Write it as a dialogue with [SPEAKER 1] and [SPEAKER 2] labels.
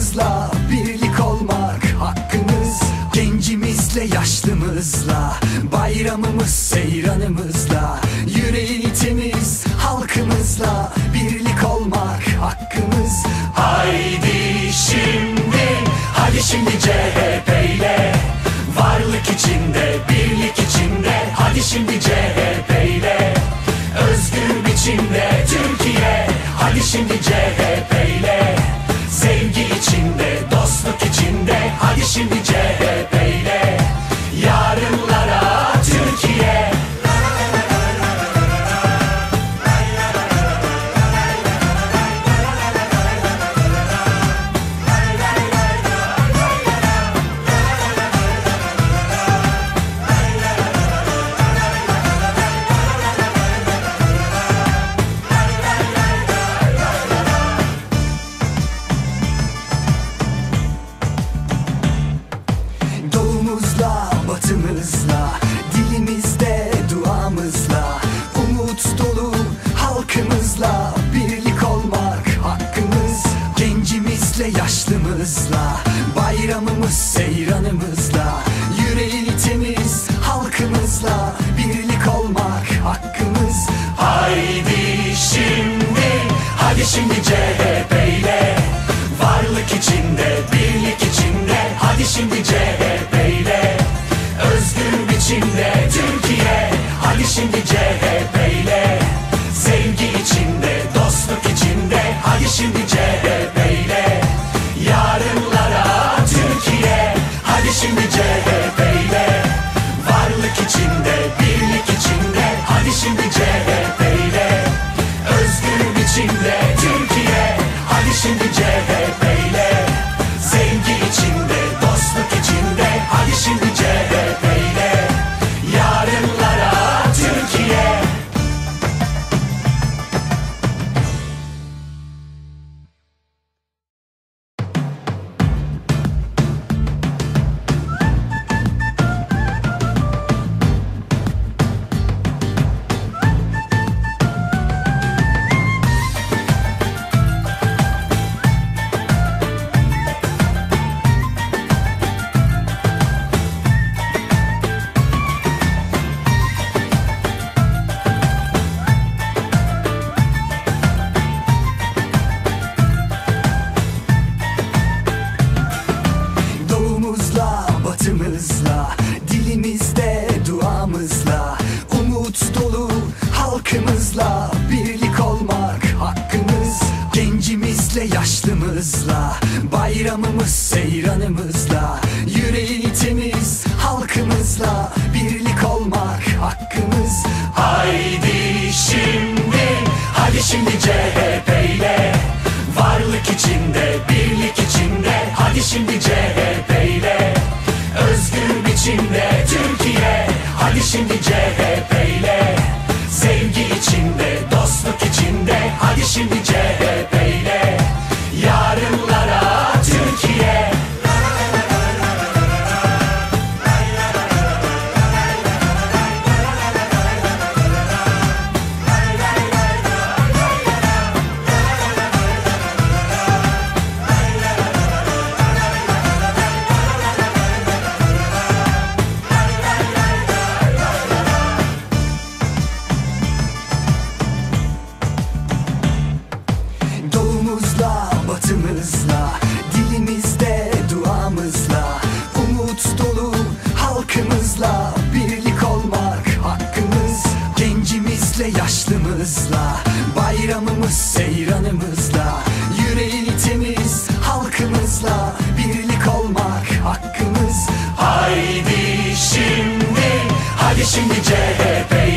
[SPEAKER 1] Halkımızla birlik olmak hakkımız. Gencimizle yaşlımızla Bayramımız seyranımızla Yüreği temiz halkımızla Birlik olmak hakkımız. Haydi şimdi Hadi şimdi CHP ile. Varlık içinde birlik içinde Hadi şimdi CHP ile. Özgür biçimde Türkiye Hadi şimdi CHP ile. İçinde Hadi şimdi yaşlımızla Bayramımız seyranımızla Yüreği temiz halkımızla Birlik olmak hakkımız. Haydi şimdi Hadi şimdi CHP ile Varlık içinde, birlik içinde. Hadi şimdi CHP ile Özgür biçimde Türkiye. Hadi şimdi CHP Umut dolu halkımızla Birlik olmak hakkımız. Gencimizle yaşlımızla Bayramımız seyranımızla Yüreği temiz halkımızla Birlik olmak hakkımız. Haydi şimdi Hadi şimdi CHP ile. Varlık içinde, birlik içinde. Hadi şimdi CHP ile. Özgür biçimde Gencimizle yaşlımızla Bayramımız seyranımızla Yüreği temiz halkımızla Birlik olmak hakkımız. Haydi şimdi Hadi şimdi CHP ile